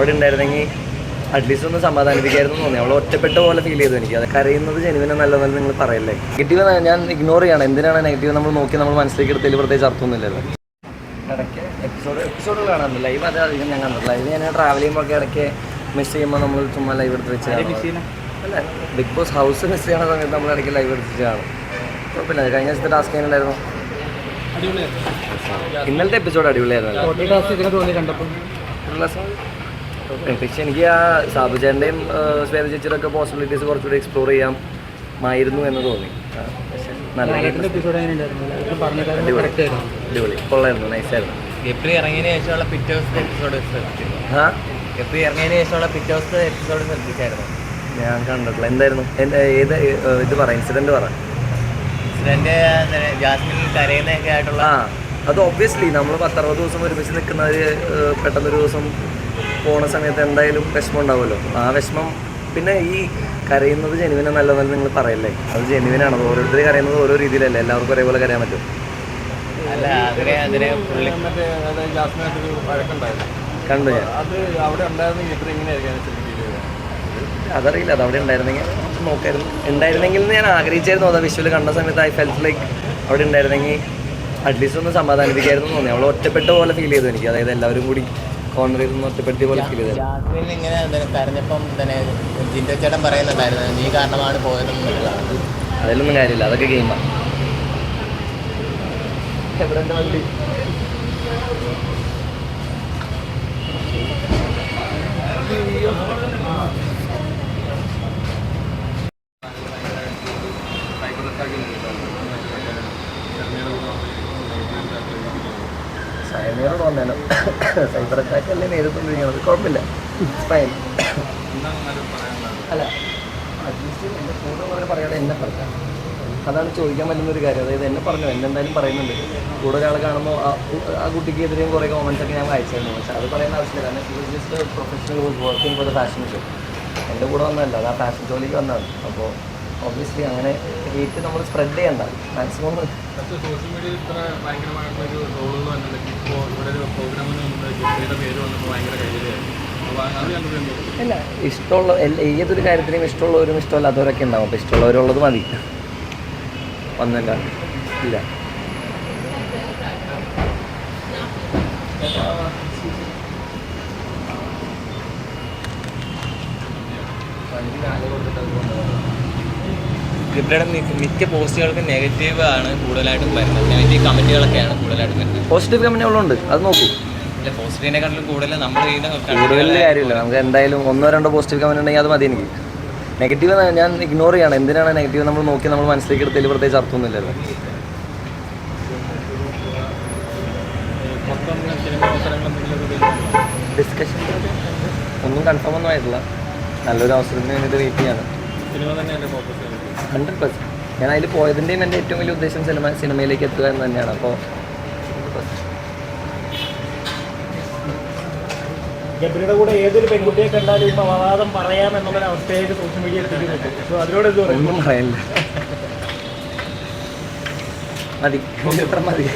അവിടെ ഉണ്ടായിരുന്നെങ്കിൽ അറ്റ്ലീസ്റ്റ് ഒന്ന് സമാധാനിപ്പിക്കായിരുന്നു തോന്നി. അവൾ ഒറ്റപ്പെട്ട പോലെ ഫീൽ ചെയ്തു എനിക്ക്. അത് കരയുന്നത് ജനുവിനെ നല്ലതെന്ന് നിങ്ങൾ പറയല്ലേ? നെഗറ്റീവ് ഞാൻ ഇഗ്നോർ ചെയ്യണം. എന്തിനാണ് നെഗറ്റീവ് നമ്മൾ നോക്കി നമ്മൾ മനസ്സിലേക്ക് എടുത്തതിൽ പ്രത്യേകിച്ച് അർത്ഥമൊന്നുമില്ലല്ലോ. ഇടയ്ക്ക് എപ്പിസോഡ് എപ്പിസോഡുകൾ കാണാറുണ്ട്. ലൈവ് അത് അധികം ഞാൻ കണ്ടിട്ടില്ല. ലൈവ് ഞാൻ ട്രാവൽ ചെയ്യുമ്പോൾ ഒക്കെ ഇടയ്ക്ക് മിസ് ചെയ്യുമ്പോൾ നമ്മൾ ചുമ്മാ ലൈവ് എടുത്ത് വെച്ച് കാണും. അല്ല ബിഗ് ബോസ് ഹൗസ് മിസ് ചെയ്യണ സമയത്ത് നമ്മൾ ഇടയ്ക്ക് ലൈവ് എടുത്ത് കാണും. കുഴപ്പമില്ല. കഴിഞ്ഞ ദിവസത്തെ ടാസ്ക് എങ്ങനെയുണ്ടായിരുന്നു? ഇന്നലത്തെ എപ്പിസോഡ് അടിപൊളിയായിരുന്നല്ലോ പക്ഷെ എനിക്ക് ആ സാബുചേന്റെയും ശ്വേത ചേച്ചിയുടെ ഒക്കെ പോസിബിലിറ്റീസ് കുറച്ചുകൂടി എക്സ്പ്ലോർ ചെയ്യാം മായിരുന്നു എന്ന് തോന്നി. പക്ഷെ നല്ല അടിപൊളി. കൊള്ളായിരുന്നു. നൈസായിരുന്നു. എപ്പി ഇറങ്ങിയതിന് ശേഷമുള്ള പിറ്റേ ദിവസത്തെ എപ്പിസോഡ് ആ ഗപ്രി ഇറങ്ങിയതിന് ശേഷമുള്ള പിറ്റേ ദിവസത്തെ എപ്പിസോഡ് ശ്രദ്ധിച്ചായിരുന്നു? ഞാൻ കണ്ടിട്ടില്ല. എന്തായിരുന്നു? എന്താ ഏത് ഇത് പറ ഇൻസിഡന്റ് പറ. ഇൻസിഡന്റ് ജാസ്മിൻ കരയുന്നതൊക്കെ ആയിട്ടുള്ള ആ അത് ഒബ്വിയസ്ലി നമ്മൾ പത്തറുപത് ദിവസം ഒരുമിച്ച് നിൽക്കുന്നവർ പെട്ടെന്നൊരു ദിവസം പോണ സമയത്ത് എന്തായാലും വിഷമം ഉണ്ടാവുമല്ലോ. ആ വിഷമം പിന്നെ ഈ കരയുന്നത് ജനുവിനെ നല്ലതല്ല നിങ്ങൾ പറയല്ലേ? അത് ജെനുവിനാണ് ഓരോരുത്തർ കരയുന്നത് ഓരോ രീതിയിലല്ലേ. എല്ലാവർക്കും ഒരേപോലെ കരയാൻ പറ്റും. കണ്ടു ഞാൻ. അതറിയില്ല. അത് അവിടെ ഉണ്ടായിരുന്നെങ്കിൽ നോക്കായിരുന്നു. ഉണ്ടായിരുന്നെങ്കിൽ ഞാൻ ആഗ്രഹിച്ചായിരുന്നു. അത് വിഷ്വൽ കണ്ട സമയത്ത് ഐ ഫെൽറ്റ് ലൈക്ക് അവിടെ ഉണ്ടായിരുന്നെങ്കിൽ അറ്റ്ലീസ്റ്റ് ഒന്ന് സമാധാനിപ്പിക്കായിരുന്നു തോന്നി. അവൾ ഒറ്റപ്പെട്ട പോലെ ഫീൽ ചെയ്തു എനിക്ക്. അതായത് എല്ലാവരും കൂടി കോർണർ ചെയ്ത് ഒറ്റപ്പെടുത്തിയ പോലെ ഫീൽ ചെയ്തു ജാസ്മിൻ ഇങ്ങനെ എന്താണ് കരഞ്ഞപ്പം തന്നെ ജിൻഡോ ചേട്ടൻ പറയുന്നുണ്ടായിരുന്നു നീ കാരണമാണ് പോയതെന്നുള്ളതാണ് അതിലൊന്നും കാര്യമില്ല. അതൊക്കെ ഗെയിമാണ് എവിടെ സൈനയോട് വന്നേനോ. സൈബർ അറ്റാക്ക് അല്ലേ നേരിട്ടുകൊണ്ടിരിക്കുന്നത് കുഴപ്പമില്ല ഫൈൻ അല്ല അറ്റ്ലീസ്റ്റ് എന്റെ കൂടെ വളരെ പറയാതെ എന്നെ പറഞ്ഞു. അതാണ് ചോദിക്കാൻ പറ്റുന്ന ഒരു കാര്യം. അതായത് എന്നെ പറഞ്ഞു? എന്നെ എന്തായാലും പറയുന്നുണ്ട്. കൂടെ ഒരാൾ കാണുമ്പോൾ ആ കുട്ടിക്ക് എതിരെയും കുറേ കോമൻസ് ഒക്കെ ഞാൻ വായിച്ചായിരുന്നു പക്ഷേ അത് പറയുന്ന ആവശ്യമില്ല. കാരണം she just professional working for the fashion show എന്റെ കൂടെ വന്നതല്ല. അത് ആ ഫാഷൻ ഷോയിലേക്ക് വന്നതാണ്. അപ്പോൾ ഒബ്വിയസ്ലി അങ്ങനെ ഹേറ്റ് നമ്മൾ സ്പ്രെഡ് ചെയ്യണ്ട. മാക്സിമം സോഷ്യൽ മീഡിയയിൽ ഇത്ര ഭയങ്കരമായിട്ടൊരു റോളുകൾ വന്നിട്ടുണ്ട് ഇപ്പോൾ ഇവിടെ ഒരു പ്രോഗ്രാമിന് വന്നത് പേര് വന്നപ്പോൾ ഭയങ്കര ഇല്ല ഇഷ്ടമുള്ള ഏതൊരു കാര്യത്തിനും ഇഷ്ടമുള്ളവരും ഇഷ്ടമല്ലാത്തവരൊക്കെ ഉണ്ടാവും അപ്പോൾ ഇഷ്ടമുള്ളവരുള്ളത് മതി വന്നല്ല ഇല്ല ഗപ്രിയുടെ മി- മിക്ക പോസ്റ്റുകൾക്ക് നെഗറ്റീവ് ആണ് കൂടുതലായിട്ടും വരുന്നത്. നെഗറ്റീവ് കമന്റുകളൊക്കെയാണ് കൂടുതലായിട്ടും വരുന്നത്. പോസിറ്റീവ് കമന്റുകളുണ്ട് അത് നോക്കൂ. ഇല്ല പോസിറ്റീവിനെക്കാട്ടിലും കൂടുതൽ നമ്മൾ ചെയ്യുന്ന കൂടുതൽ കാര്യമില്ല. നമുക്ക് എന്തായാലും ഒന്നോ രണ്ടോ പോസിറ്റീവ് കമന്റ് ഉണ്ടെങ്കിൽ അത് മതി എനിക്ക്. നെഗറ്റീവ് ഞാൻ ഇഗ്നോർ ചെയ്യണം. എന്തിനാണ് നെഗറ്റീവ് നമ്മൾ നോക്കി നമ്മൾ മനസ്സിലേക്ക് എടുത്തതിൽ പ്രത്യേകിച്ച് അർത്ഥമൊന്നുമില്ലല്ലോ ഡിസ്കഷൻ ഒന്നും കൺഫേം ഒന്നും ആയിട്ടില്ല. നല്ലൊരു അവസരത്തിന് വേണ്ടിയിട്ട് വെയിറ്റ് ചെയ്യാണ്. സിനിമ തന്നെ എന്റെ ഫോക്കസ് ചെയ്യുന്നത്? ഹൺഡ്രഡ് പെർസെന്റ് ഞാൻ അതിൽ പോയതിന്റെയും എന്റെ ഏറ്റവും വലിയ ഉദ്ദേശം സിനിമ സിനിമയിലേക്ക് എത്തുക എന്ന് തന്നെയാണ്. അപ്പോൾ ഗബ്രിയുടെ കൂടെ ഏതൊരു പെൺകുട്ടിയെ കണ്ടാലും ഇപ്പൊ വാദം പറയാം അവസ്ഥയിലേക്ക് സോഷ്യൽ മീഡിയ എത്തിക്കുന്നുണ്ട് അതിനോട് എന്ത് ഒന്നും പറയാനില്ല മതി. മതി.